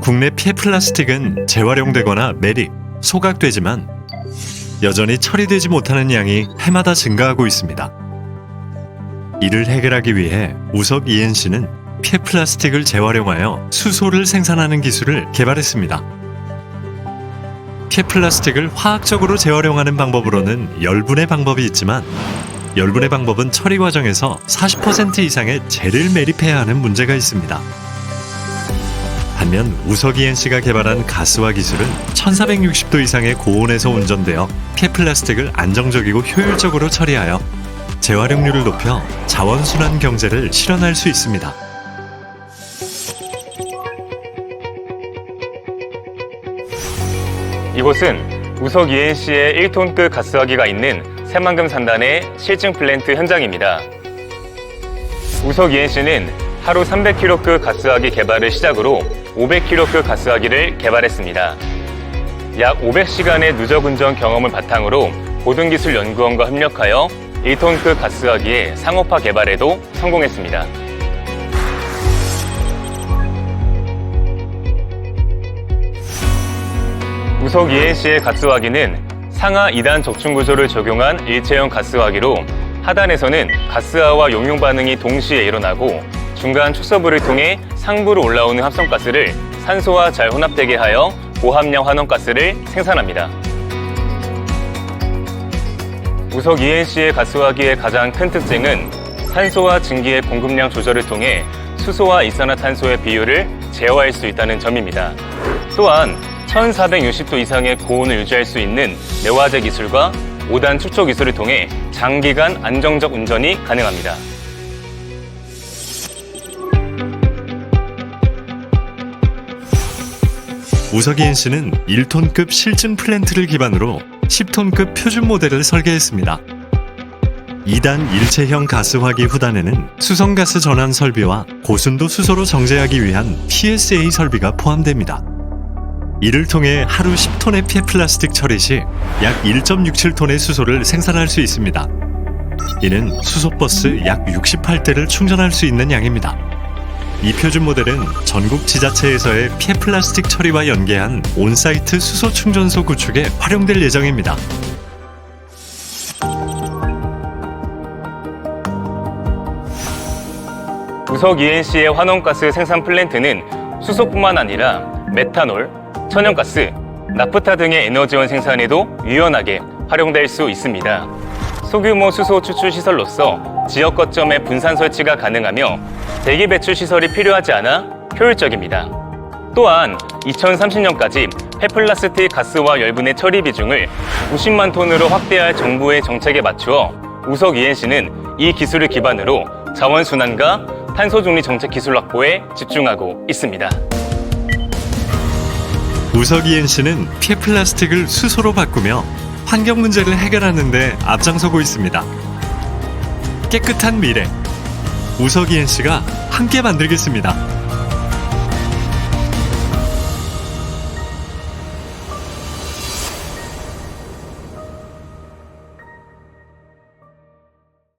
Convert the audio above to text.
국내 폐 플라스틱은 재활용되거나 매립, 소각되지만 여전히 처리되지 못하는 양이 해마다 증가하고 있습니다. 이를 해결하기 위해 우석 ENC는 폐 플라스틱을 재활용하여 수소를 생산하는 기술을 개발했습니다. 폐 플라스틱을 화학적으로 재활용하는 방법으로는 열분의 방법이 있지만 열분의 방법은 처리 과정에서 40% 이상의 재를 매립해야 하는 문제가 있습니다. 반면 우석 ENC가 개발한 가스화 기술은 1460도 이상의 고온에서 운전되어 폐플라스틱을 안정적이고 효율적으로 처리하여 재활용률을 높여 자원순환 경제를 실현할 수 있습니다. 이곳은 우석 ENC의 1톤급 가스화기가 있는 새만금 산단의 실증 플랜트 현장입니다. 우석 ENC는 하루 300kg급 가스화기 개발을 시작으로 500kg급 가스화기를 개발했습니다. 약 500시간의 누적 운전 경험을 바탕으로 고등기술 연구원과 협력하여 1톤급 가스화기의 상업화 개발에도 성공했습니다. 우석 ENC의 가스화기는 상하 2단 적충 구조를 적용한 일체형 가스화기로 하단에서는 가스화와 용융 반응이 동시에 일어나고 중간 축서부를 통해 상부로 올라오는 합성가스를 산소와 잘 혼합되게 하여 고함량 환원가스를 생산합니다. 우석 ENC의 가스화기의 가장 큰 특징은 산소와 증기의 공급량 조절을 통해 수소와 이산화탄소의 비율을 제어할 수 있다는 점입니다. 또한 1460도 이상의 고온을 유지할 수 있는 내화제 기술과 5단 축소 기술을 통해 장기간 안정적 운전이 가능합니다. 우석 ENC는 1톤급 실증 플랜트를 기반으로 10톤급 표준 모델을 설계했습니다. 2단 일체형 가스화기 후단에는 수성가스 전환 설비와 고순도 수소로 정제하기 위한 PSA 설비가 포함됩니다. 이를 통해 하루 10톤의 폐 플라스틱 처리 시 약 1.67톤의 수소를 생산할 수 있습니다. 이는 수소버스 약 68대를 충전할 수 있는 양입니다. 이 표준 모델은 전국 지자체에서의 폐 플라스틱 처리와 연계한 온사이트 수소 충전소 구축에 활용될 예정입니다. 우석 ENC의 환원가스 생산 플랜트는 수소뿐만 아니라 메탄올, 천연가스, 나프타 등의 에너지원 생산에도 유연하게 활용될 수 있습니다. 소규모 수소 추출 시설로서 지역 거점의 분산 설치가 가능하며 대기 배출 시설이 필요하지 않아 효율적입니다. 또한 2030년까지 폐플라스틱 가스와 열분의 처리 비중을 90만 톤으로 확대할 정부의 정책에 맞추어 우석 ENC는 이 기술을 기반으로 자원 순환과 탄소 중립 정책 기술 확보에 집중하고 있습니다. 우석 ENC는 폐플라스틱을 수소로 바꾸며 환경 문제를 해결하는 데 앞장서고 있습니다. 깨끗한 미래 우석 ENC가 함께 만들겠습니다.